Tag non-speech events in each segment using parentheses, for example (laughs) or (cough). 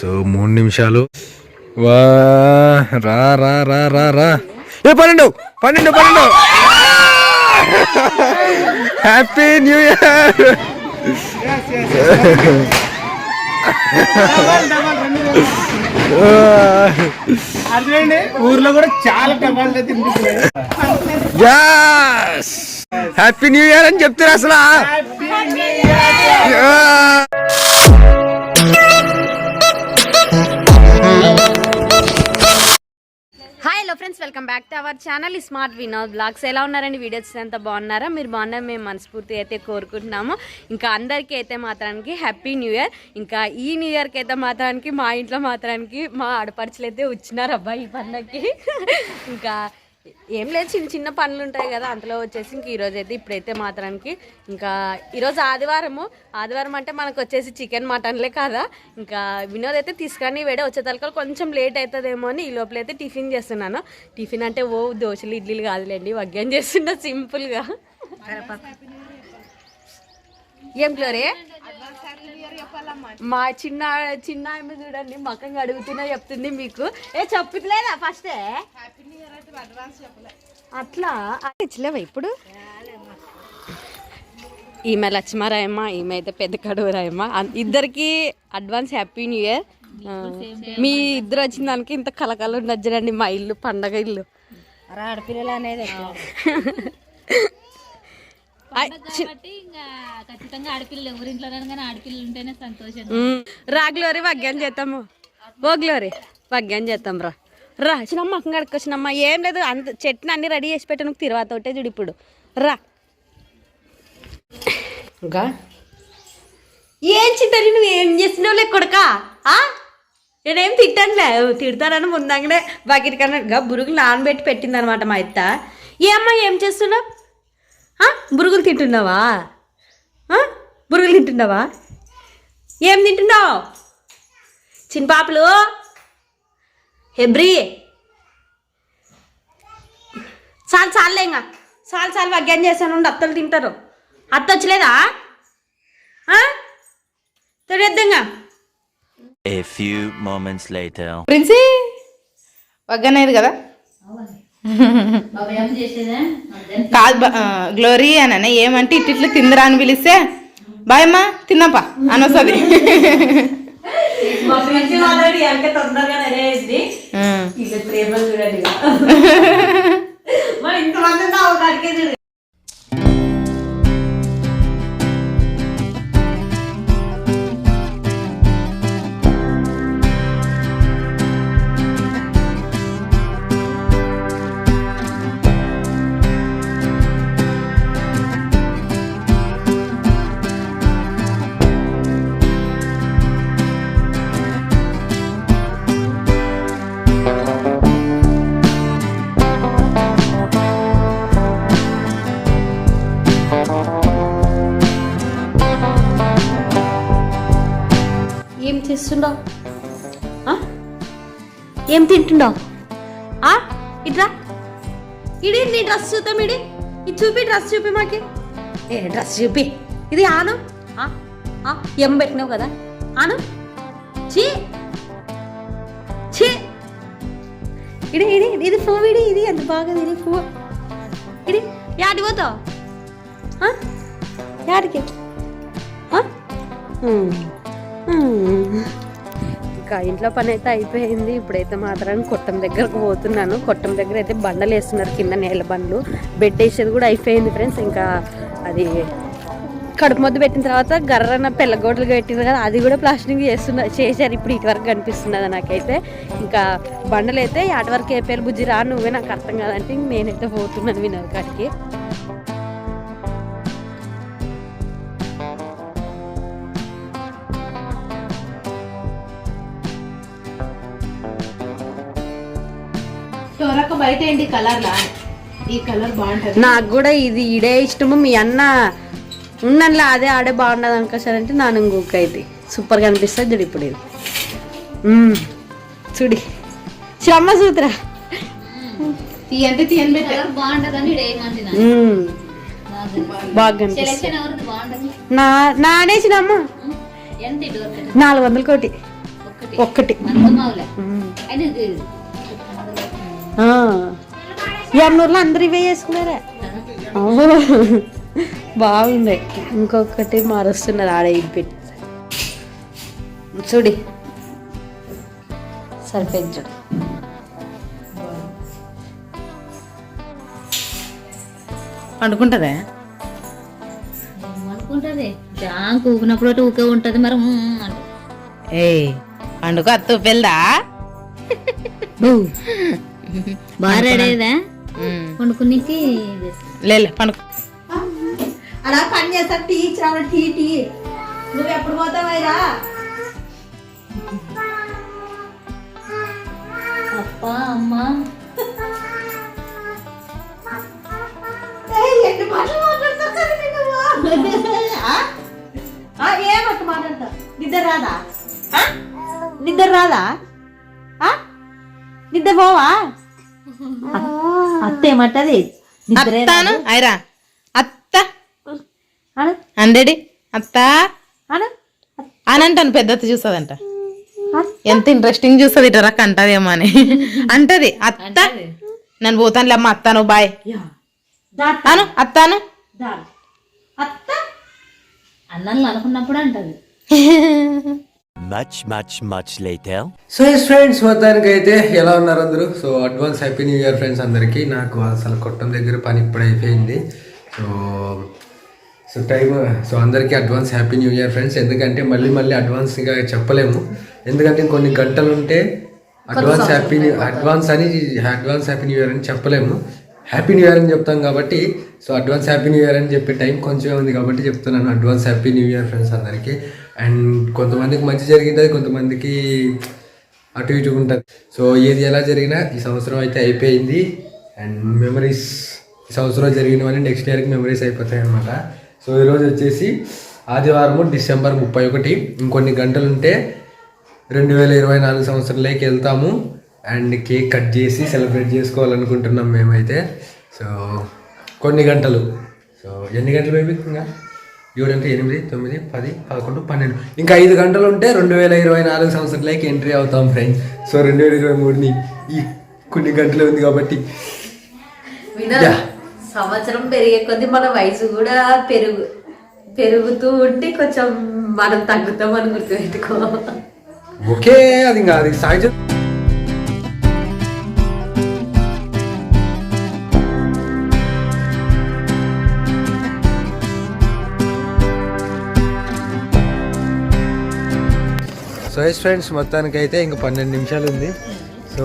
So మూడు నిమిషాలు. వా రా రా రా రా రా. ఏ పన్నెండు పన్నెండు పన్నెండు. హ్యాపీ న్యూ ఇయర్ ఊర్లో కూడా చాలా హ్యాపీ న్యూ ఇయర్ అని చెప్తారు అసలు. Hello friends welcome back to our channel. Smart Vinod blogs. ఎలా ఉన్నారండి? వీడియోస్ అంతా బాగున్నారా? మీరు బాగున్నారు మేము మనస్ఫూర్తి అయితే కోరుకుంటున్నాము. ఇంకా అందరికీ అయితే మాత్రానికి హ్యాపీ న్యూ ఇయర్. ఇంకా ఈ న్యూ ఇయర్కి అయితే మాత్రానికి మా ఇంట్లో మాత్రానికి మా ఆడపడుచులు అయితే వచ్చినారు అబ్బాయి ఈ పండగకి ఇంకా ఏం లేదు చిన్న చిన్న పనులు ఉంటాయి కదా అంతలో వచ్చేసి ఇంక ఈరోజు అయితే ఇప్పుడైతే మాత్రానికి ఇంకా ఈరోజు ఆదివారము. ఆదివారం అంటే మనకు వచ్చేసి చికెన్ మటన్లే కదా? ఇంకా వినోద్ అయితే తీసుకొని వేడే వచ్చే తలకలు కొంచెం లేట్ అవుతుందేమో అని ఈ లోపల అయితే టిఫిన్ చేస్తున్నాను. టిఫిన్ అంటే ఓ దోశలు ఇడ్లీలు కాదులేండి వగ్గేం చేస్తున్నా సింపుల్గా. ఏం క్లోరే? మా చిన్న చిన్న ఆమె చూడండి మకంగా అడుగుతున్నా చెప్తుంది మీకు. ఏ చెప్పుతలేదా ఫస్టే అట్లా? ఇచ్చలేవా ఇప్పుడు? ఈమె లక్ష్మారాయమ్మ ఈమె అయితే పెద్ద కడుగురాయమ్మ అన్- ఇద్దరికి అడ్వాన్స్ హ్యాపీ న్యూ ఇయర్. మీ ఇద్దరు వచ్చిన దానికి ఇంత కలకల ఉండదు చూడండి మా ఇల్లు పండగ ఇల్లు. ఆడపిల్లలు అనేది ఆయ్, చి- కాబట్టి ఇంకా ఖచ్చితంగా ఆడపిల్లలు ఎవరింట్లో కానీ ఆడపిల్లలు ఉంటేనే సంతోషం. మ్మ్. రా గ్లోరీ వగ్గాన్ చేద్దాము. ఓ గ్లోరీ వగ్గాన్ చేద్దాం రా. రా చిన్నమ్మ అక్కడ అడుకొచ్చినమ్మ ఏం లేదు అంత చెట్టుని అన్ని రెడీ చేసి పెట్టాను తిరువాత ఒకటే చూడు ఇప్పుడు. రా. ఇంకా? ఏం చిట్టని నువ్వు ఏం చేస్తున్నావు లే కొడకా? ఆ? నేనేం తిట్టానులే తిడతానని ముందంగానే బకెట్ కన్నా బురుగులు నానబెట్టి పెట్టిందనమాట మా అత్త ఏ అమ్మ ఏం చేస్తున్నావు? ఆ? బురుగులు తింటున్నావా? బురుగులు తింటున్నావా? ఏం తింటున్నావు? చిన్న పాపలు హెబ్రి చాలు చాలులే ఇంకా. చాలు చాలు వగ్గాన్ చేశాను? ఉండు అత్తలు తింటారు. అత్త వచ్చలేదా? తెలియద్దంగా A few moments later. Princy వగ్గనేది కదా? కాదు గ్లోరీ అని అన్న ఏమంటే ఇట్లా ఇట్లా తిందరా అని పిలిస్తే బాయమ్మా తిన్నాపా అని వస్తుంది తొందరగా నెరవేరింది ఇది ప్రేమ చూడండి (laughs) మరి ఇంతమంది నా ఒక అడిగే చూడు ఏం తింటుండో? ఆ? ఇట్రా. ఇడి నీ డ్రెస్ చూద్దాం ఇడి. ఇది చూపి డ్రెస్ చూపి మాకి. ఏ డ్రెస్ చూపి. ఇది ఆను. ఆ, ఆ, ఎం పెట్టినావు కదా? ఆను. చీ చీ ఇడి ఇడి ఇది పువ్వు ఇడి ఇది ఎంత బాగా ఇది పువ్వు. ఇడి యాడి పోతావు? ఆ? యాడికి? ఆ? ఇంకా ఇంట్లో పని అయితే అయిపోయింది. ఇప్పుడైతే మాత్రం కొట్టం దగ్గరకు పోతున్నాను. కొట్టం దగ్గర అయితే బండలు వేస్తున్నారు. కింద నేల బండ్లు. బెడ్ వేసేది కూడా అయిపోయింది ఫ్రెండ్స్. ఇంకా అది కడుపు మొద్దు పెట్టిన తర్వాత గర్రన పెళ్ళగోడలు పెట్టింది కదా అది కూడా ప్లాస్టింగ్ చేస్తున్నారు చేశారు. ఇప్పుడు ఇటువరకు కనిపిస్తున్నది నాకైతే. ఇంకా బండలు అయితే ఆటవరకు వరకు అయిపోయారు బుజ్జి రా నువ్వే నాకు అర్థం కాదంటే నేనైతే పోతున్నాను వినవకాడికి కాడికి. బయట ఏంటి కలర్ లా ఈ కలర్ బాగుంటది. నాకు కూడా ఇది ఇడే ఇష్టము. మీ అన్న ఉన్నలా అదే ఆడే బాగుండదు అనుకోసారంటే నాన్న ఇంకొక అయితే సూపర్గా అనిపిస్తుంది చూడు ఇప్పుడు ఇది. చూడి. శ్రమ సూత్ర. తీయంటే తీయని బాగుంటదని. బాగా నా నానేసినమ్మ నాలుగు వందల కోటి. ఒక్క ఒక్కటి. ఎన్నూరులో అందరు ఇవే చేసుకున్నారా అవును. బాగుంది. ఇంకొకటి మారుస్తున్నారు ఆడ పెట్టి చూడి. సరిపోయింది చూడు. పండుకుంటుందా? జాంక్ ఒకటి ఊకే ఉంటది మరి ఏయ్ పండుగ అత్తు పెళ్ళా (laughs) బాగా రెడీ వండుకునేకి లేలే పండుగ అలా పని చేస్తా టీ ఇచ్చిన టీ టీ. నువ్వు ఎప్పుడు పోతావైరా అప్ప అమ్మ. ఎన్ని మాటలు మాట్లాడతావు? ఏమట్టు నిద్ర రాదా? నిద్ర రాదా? నిద్ర పోవా? అత్త ఏమంటది? నిద్రే అత్తాను? ఐరా అత్త. అను. అందడి అత్త. అను. అని అంటాను పెద్దత్త చూస్తుందంట. ఎంత ఇంట్రెస్టింగ్ చూస్తుంది ఇటు రక్క అంటదేమో అని. అంటది అత్త. నన్ను పోతానులే అమ్మ అత్తాను బాయ్. అను అత్తాను. అత్త. అనుకున్నప్పుడు అంటది. (laughs) Much, much, much later. So yes friends మొత్తానికి అయితే ఎలా ఉన్నారు అందరూ? So advance happy new year friends అందరికీ. నాకు అసలు కొట్టం దగ్గర పని ఇప్పుడు అయిపోయింది. సో సో టైం సో అందరికీ advance happy new year friends ఎందుకంటే మళ్ళీ మళ్ళీ అడ్వాన్స్గా చెప్పలేము. ఎందుకంటే కొన్ని గంటలు ఉంటే అడ్వాన్స్ హ్యాపీ న్యూ అడ్వాన్స్ అని అడ్వాన్స్ హ్యాపీ న్యూ ఇయర్ అని చెప్పలేము. హ్యాపీ న్యూ ఇయర్ అని చెప్తాం కాబట్టి so advance happy new year అని చెప్పే టైం కొంచెం ఉంది కాబట్టి చెప్తున్నాను. Advance happy new year friends అందరికీ. అండ్ కొంతమందికి మంచి జరిగింటుంది కొంతమందికి అటు ఇటు ఉంటుంది. సో ఏది ఎలా జరిగినా ఈ సంవత్సరం అయితే అయిపోయింది. అండ్ మెమరీస్ ఈ సంవత్సరం జరిగినవన్నీ నెక్స్ట్ ఇయర్కి మెమరీస్ అయిపోతాయి అనమాట సో ఈరోజు వచ్చేసి ఆదివారము డిసెంబర్ ముప్పై ఒకటి. ఇంకొన్ని గంటలు ఉంటే రెండు వేల ఇరవై నాలుగు సంవత్సరంలోకి వెళ్తాము. అండ్ కేక్ కట్ చేసి సెలబ్రేట్ చేసుకోవాలనుకుంటున్నాం మేమైతే. సో కొన్ని గంటలు. సో ఎన్ని గంటలు బేబీ? ఇంకా ఏడు అంటే ఎనిమిది తొమ్మిది పది పదకొండు పన్నెండు. ఇంకా ఐదు గంటలు ఉంటే రెండు వేల ఇరవై నాలుగు సంవత్సరంలోకి ఎంట్రీ అవుతాం ఫ్రెండ్స్ సో రెండు వేల ఇరవై మూడుని ఈ కొన్ని గంటలు ఉంది కాబట్టి? సంవత్సరం పెరిగే కొద్దీ మన వయసు కూడా పెరుగు పెరుగుతూ ఉంటే కొంచెం మనం తగ్గుతాం అని గుర్తుపెట్టుకో. ఓకే అది ఇంకా అది సహజం సో ఎస్ ఫ్రెండ్స్ మొత్తానికి అయితే ఇంక పన్నెండు నిమిషాలు ఉంది సో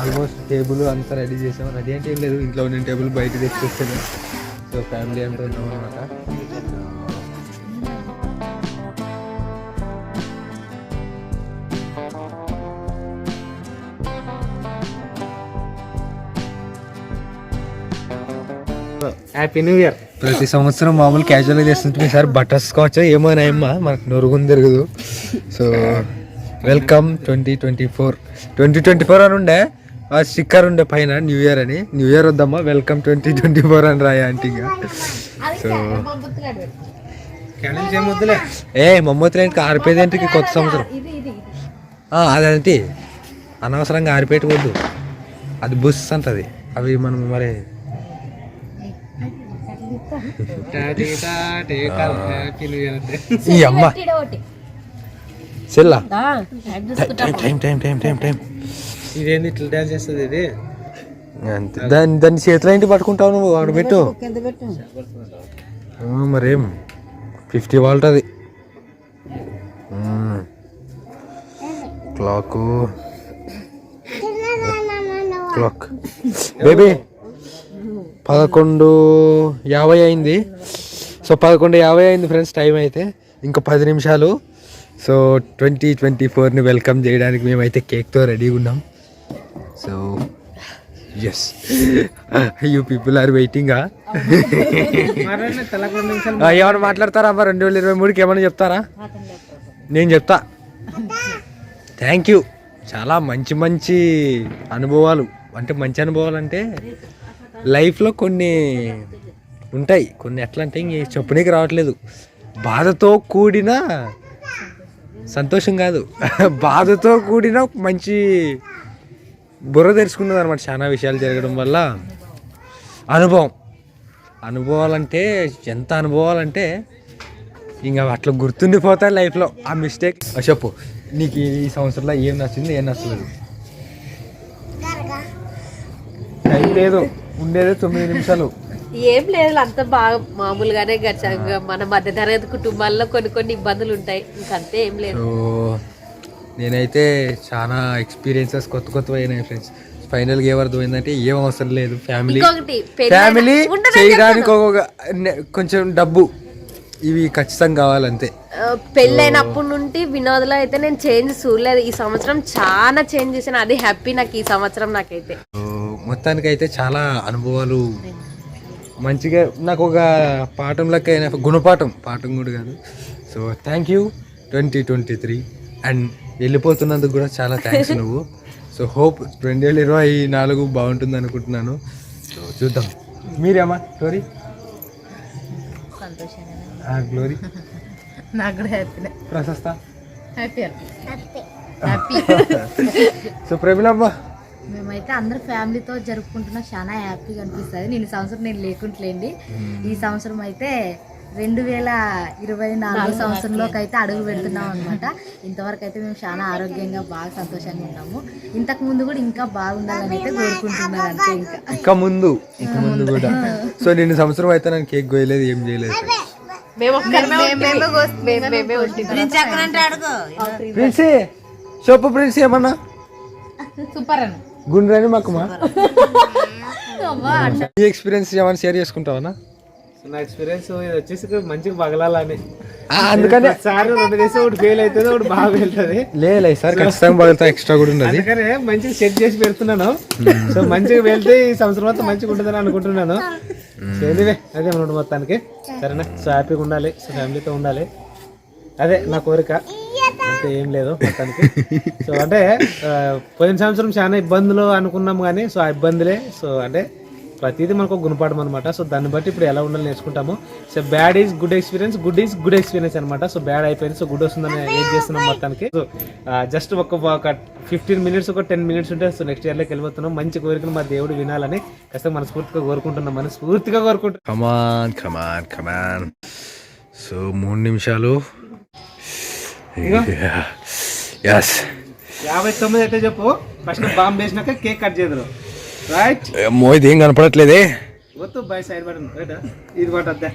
ఆల్మోస్ట్ టేబుల్ అంతా రెడీ చేసాం. రెడీ అంటే ఏం లేదు ఇంట్లో ఉన్న టేబుల్ బయట తెచ్చేస్తాను సో ఫ్యామిలీ అంతా ఉన్నాం అనమాట హ్యాపీ న్యూ ఇయర్ ప్రతి సంవత్సరం మామూలు క్యాజువల్గా చేస్తుంటే ఈసారి బటర్ స్కాచ్ ఏమో అమ్మా మనకు నొరుగుని తిరగదు. So welcome twenty twenty four twenty twenty four అని ఉండే. ఆ స్టిక్కర్ ఉండే పైన న్యూ ఇయర్ అని. న్యూ ఇయర్ వద్దమ్మా వెల్కమ్ ట్వంటీ ట్వంటీ ఫోర్ అని రాయ ఆంటీగా సో ఏం వద్దులే. ఏ మమ్మూతులు ఏంటి ఆరిపోయేది ఏంటి కొత్త సంవత్సరం? ఆ, అదేంటి అనవసరంగా ఆరిపెట్టకూడదు అది బుస్ అంటది. అవి మనం మరి హ్యాపీ న్యూ ఇయర్ అంటే. ఈ అమ్మ. చెల్లా time time time time time time. ఇదేంది ఇట్లా డాన్స్ చేస్తుంది ఇది? అంతే. దాన్ని దాన్ని చేతిలో ఏంటి పట్టుకుంటావు నువ్వు? అక్కడ పెట్టు. ఆ, మరేం ఫిఫ్టీ వాల్ట్ అది. క్లాక్ క్లాక్ బేబీ పదకొండు యాభై అయింది. సో పదకొండు యాభై అయింది ఫ్రెండ్స్ టైం అయితే. ఇంకా పది నిమిషాలు. సో ట్వంటీ ట్వంటీ ఫోర్ని వెల్కమ్ చేయడానికి మేమైతే కేక్తో రెడీగా ఉన్నాం. So yes you people are వెయిటింగా రెండు ఏమైనా మాట్లాడతారా అమ్మా? రెండు వేల ఇరవై మూడుకి ఏమైనా చెప్తారా? నేను చెప్తా. థ్యాంక్ యూ చాలా మంచి మంచి అనుభవాలు. అంటే మంచి అనుభవాలు అంటే లైఫ్లో కొన్ని ఉంటాయి. కొన్ని ఎట్లా అంటే ఇంక చెప్పనీకి రావట్లేదు. బాధతో కూడిన సంతోషం కాదు. (laughs) బాధతో కూడిన మంచి బుర్ర తెరుచుకున్నది అనమాట చాలా విషయాలు జరగడం వల్ల. అనుభవం. అనుభవాలంటే ఎంత అనుభవాలంటే ఇంకా అట్లా గుర్తుండిపోతాయి లైఫ్లో. ఆ మిస్టేక్. చెప్పు నీకు ఈ సంవత్సరంలో ఏం నచ్చింది ఏం నచ్చలేదు? టైం లేదు. ఉండేదే తొమ్మిది నిమిషాలు. ఏం లేదు అంత బాగా మామూలుగానే గచ్చాంగా మన మధ్యతరగతి కుటుంబాల్లో కొన్ని కొన్ని ఇబ్బందులు ఉంటాయి ఇంకంతే ఏం లేదు. నేనైతే చాలా ఎక్స్పీరియన్సెస్ కొత్త కొత్త అయినాయి ఫ్రెండ్స్ ఫైనల్గా ఏమర్థమైందంటే ఏం అవసరం లేదు ఫ్యామిలీ ఫ్యామిలీ చేయడానికి ఒక కొంచెం డబ్బు. ఇవి ఖచ్చితంగా కావాలంతే. పెళ్ళైనప్పటి నుండి వినోద్లో అయితే నేను చేంజ్ చూడలేదు. ఈ సంవత్సరం చాలా చేంజ్ చేశాను. అది హ్యాపీ నాకు ఈ సంవత్సరం నాకైతే. సో మొత్తానికైతే చాలా అనుభవాలు మంచిగా నాకు ఒక పాఠం లెక్క అయిన గుణపాఠం పాఠం కూడా కాదు. So thank you twenty twenty three and వెళ్ళిపోతున్నందుకు కూడా చాలా థ్యాంక్స్ నువ్వు. సో హోప్ రెండు వేల ఇరవై నాలుగు బాగుంటుంది అనుకుంటున్నాను. సో చూద్దాం. మీరేమా? గ్లోరీ గ్లోరీ (laughs) ప్రశస్త? హ్యాపీ హ్యాపీ సో ప్రమిళమ్మ మేమైతే అందరు ఫ్యామిలీతో జరుపుకుంటున్నా చాలా హ్యాపీగా అనిపిస్తుంది. నేను సంవత్సరం నేను లేకుంటలేండి. ఈ సంవత్సరం అయితే రెండు వేల ఇరవై నాలుగు సంవత్సరంలోకి అయితే అడుగు పెడుతున్నాం అనమాట ఇంతవరకు అయితే మేము చాలా ఆరోగ్యంగా బాగా సంతోషంగా ఉన్నాము. ఇంతకు ముందు కూడా ఇంకా బాగుండాలని అయితే కోరుకుంటున్నాను అంతే ఇంకా. ఇంకా ముందు ఇంకా ముందు కూడా. సో నిన్న సంవత్సరం అయితే నేను కేక్ కోయలేదు ఏం చేయలేదు. మేము మేమే మేమే ప్రిన్సీ చెప్పు ప్రిన్సీ ఏమన్నా? సూపర్ అని గుండ్రని మాకుమా ఈ ఎక్స్పీరియన్స్ ఏమైనా షేర్ చేసుకుంటావా నా ఎక్స్పీరియన్స్ ఇది వచ్చేసి మంచిగా పగలాలని. అందుకనే. సార్ రెండు చేసి ఒకటి ఫెయిల్ అవుతుంది ఒకటి బాగా వెళ్తుంది. లేదు సార్ ఖచ్చితంగా పగులుతా ఎక్స్ట్రా కూడా ఉన్నది. అందుకనే మంచిగా సెట్ చేసి పెడుతున్నాను. సో మంచిగా వెళ్తే ఈ సంవత్సరం అంతా మంచిగా ఉంటుందని అనుకుంటున్నాను. సో ఎనీవే అదే మన మొత్తానికి. సరేనా? సో హ్యాపీగా ఉండాలి సో ఫ్యామిలీతో ఉండాలి. అదే నా కోరిక. అంతే ఏం లేదు మొత్తానికి. సో అంటే పోయిన సంవత్సరం చాలా ఇబ్బందులు అనుకున్నాం కానీ సో ఆ ఇబ్బందులే. సో అంటే ప్రతిదీ మనకు గుణపాఠం అనమాట సో దాన్ని బట్టి ఇప్పుడు ఎలా ఉండాలి నేర్చుకుంటాము. So bad is good experience good is good experience అనమాట సో బ్యాడ్ అయిపోయింది సో గుడ్ వస్తుందని ఏం చేస్తున్నాం మొత్తానికి. సో జస్ట్ ఒక ఒక ఫిఫ్టీన్ మినిట్స్ ఒక టెన్ మినిట్స్ ఉంటే సో నెక్స్ట్ ఇయర్లోకి వెళ్ళిపోతున్నాం. మంచి కోరికను మా దేవుడు వినాలని ఖచ్చితంగా మనస్ఫూర్తిగా కోరుకుంటున్నాం మనస్ఫూర్తిగా కోరుకుంటున్నాం. కమాన్ కమాన్ కమాన్ సో మూడు నిమిషాలు యాభై తొమ్మిది అయితే చెప్పు. ఫస్ట్ బాంబు వేసినాక కేక్ కట్ చేద్దరు. రైట్ అమ్మో ఇది ఏం కనపడట్లేదే? వద్దు బై సైడ్ బటన్. రైట్ ఇది బటన్ అద్దా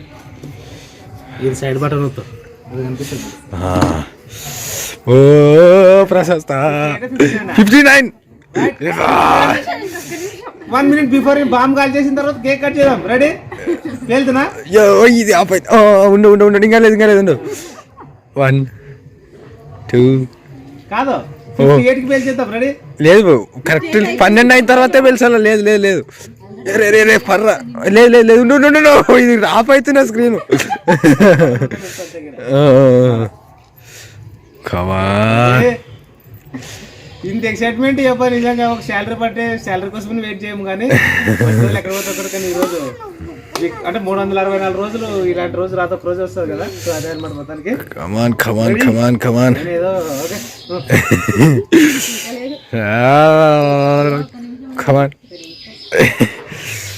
ఇది సైడ్ బటన్ వద్దు. అది కనిపిస్తుంది. ఆ. ఓ ప్రశస్త. Fifty nine one minute before bomb call చేసిన తర్వాత కేక్ కట్ చేద్దాం. రెడీ వెళ్తున్నా ఇది ఆపై ఉండు ఉండు ఉండు. ఇంకా లేదు ఇంకా లేదు ఉండు. వన్ టూ కాదు. రెడీ లేదు కరెక్ట్ పన్నెండు అయిన తర్వాతే పిలిచాను లేదు లేదు లేదు. రే రే రే పర్రా. లేదు లేదు లేదు. ఉండు ఉండు. ఇది ఆఫ్ అవుతున్నా స్క్రీన్ కమా ఇంత ఎక్సైట్మెంట్ చెప్పాలి నిజంగా ఒక శాలరీ పట్టే శాలరీ కోసం వెయిట్ చేయము కానీ (laughs) ఎక్కడ పోతే ఈ- అంటే మూడు వందల అరవై నాలుగు రోజులు ఇలాంటి రోజు రాత ఒక రోజు వస్తుంది కదా. సో అదే అనమాట మొత్తానికి. Come on come on come on come on ఏదో ఓకే. (laughs) కమాన్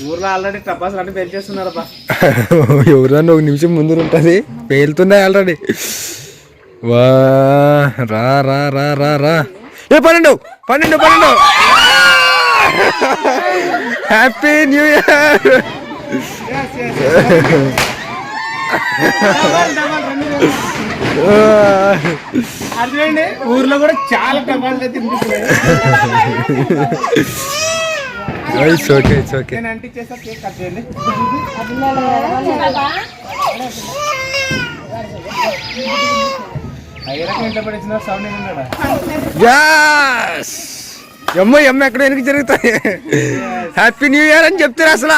ఊర్లో ఆల్రెడీ టపాసులు అన్ని పెంచేస్తున్నారబ్బా. ఎవరన్నా ఒక నిమిషం ముందు ఉంటుంది. పేలుతున్నాయి ఆల్రెడీ. వా రా రా రా రా రా. ఏ పన్నెండు పన్నెండు పన్నెండు. హ్యాపీ న్యూ ఇయర్ చూడండి ఊర్లో కూడా చాలా అయితే తినిపిస్తున్నాయి ఓకే ఇట్స్ ఓకే నేను అంటించేస్తా కేక్ కట్ చేయండి. ఎమ్మ ఎమ్మ ఎక్కడ వెనక్కి జరుగుతాయి హ్యాపీ న్యూ ఇయర్ అని చెప్తారు అసలు?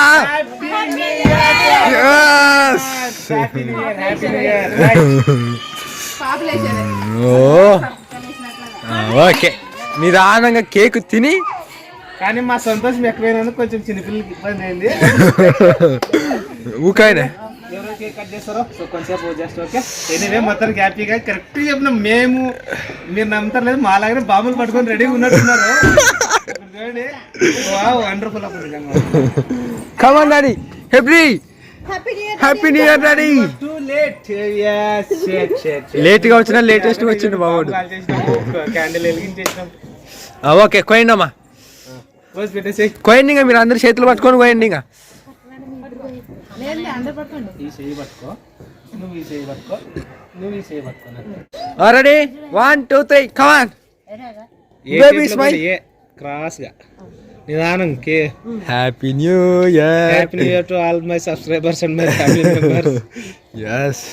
ఓకే. నిదానంగా కేక్ తిని కానీ మా సంతోషం ఎక్కువైనందుకు కొంచెం చిన్నపిల్లలకి ఇబ్బంది అయింది. ఊకాయనే. ఎవరో కేక్ కట్ చేస్తారో? సో కొంచెంసేపు జస్ట్ ఓకే? ఎనీవే మొత్తానికి హ్యాపీగా కరెక్ట్ చెప్పిన మేము మీరు నమ్ముతారు లేదు మా లాగానే బాంబులు పట్టుకొని రెడీగా ఉన్నట్టున్నారు. (laughs) చూడండి. వండర్ఫుల్ అప్పుడు come on daddy happy happy new year daddy too లేట్గా వచ్చిన లేటెస్ట్ వచ్చిండు బాబుడు క్యాండిల్ వెలిగించేసినాం. ఓకే కోయండి అమ్మా. కోయండి ఇంకా మీరు అందరు చేతులు పట్టుకొని కోయండి ఇంకా. ఈ చెయ్యి పట్టుకో. నువ్వు ఈ చెయ్యి పట్టుకో. నువ్వు ఈ చెయ్యి పట్టుకో. Ready? One two three come on A Baby చేతిలో smile. కూడా ఏ క్రాస్గా నిదానం కే happy new year happy new year to all my subscribers and my family members yes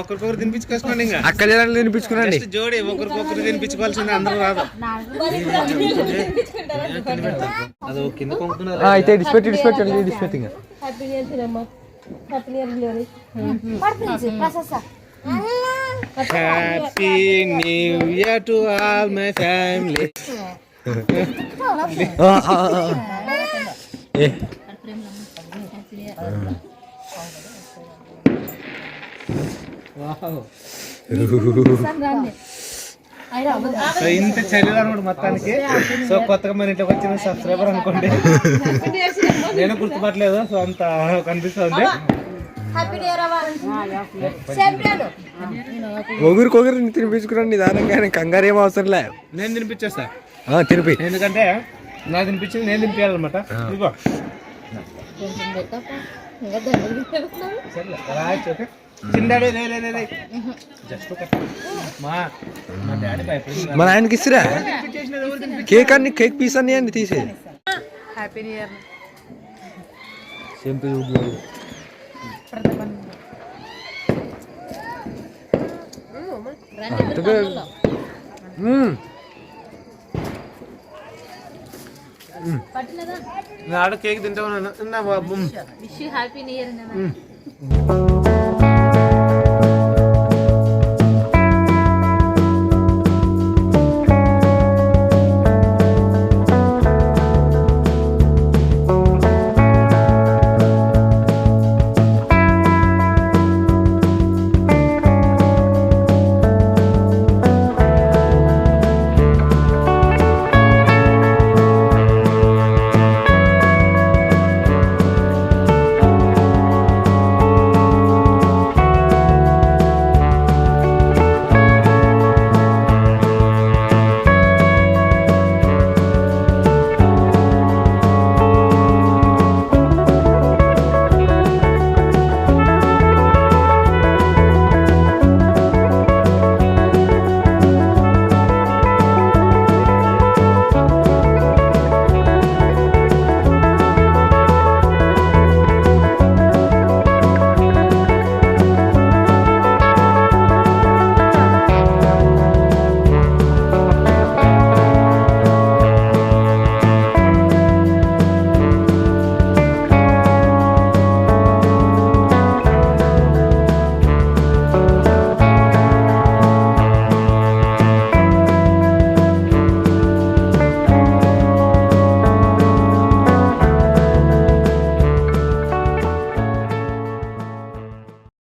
ఒకరికొకరు తినిపించుకోసుకోండి ఇంకా. జనాలు జోడి ఒకరికొకరు తినిపించుకోవాల్సింది అందరూ రాదు. అది కింద కొంటున్నారు. అయితే డిస్పెట్ డిస్పెట్ డిస్పెట్ ఇంకా happy new year to all my family A. So ఇంత చలి అనమాట మొత్తానికి. సో కొత్తగా మన ఇంట్లోకి వచ్చిన సబ్స్క్రైబర్ అనుకోండి. నేను గుర్తుపట్టలేదు సో అంత కనిపిస్తుంది. ఒకరికొకరు తినిపించుకురండి నిదానంగా కంగారు ఏం అవసరం లే. నేను తినిపించేస్తా. ఆ, తినిపి. ఎందుకంటే నాకు తినిపించింది నేను తినిపించాలన్నమాట. ఇదిగో. సర్లే, రైట్, ఓకే. చిన్న డాడీ లే లే లే, లే జస్ట్ ఒక మా మా డాడీ భయపడింది మన ఆయనకి ఇస్తురా కేక్ అన్ని కేక్ పీస్ అన్ని అండి తీసే హ్యాపీ న్యూ ఇయర్ ఆడ కేక్ తింటా ఉన్నాను విష్ హ్యాపీ న్యూ ఇయర్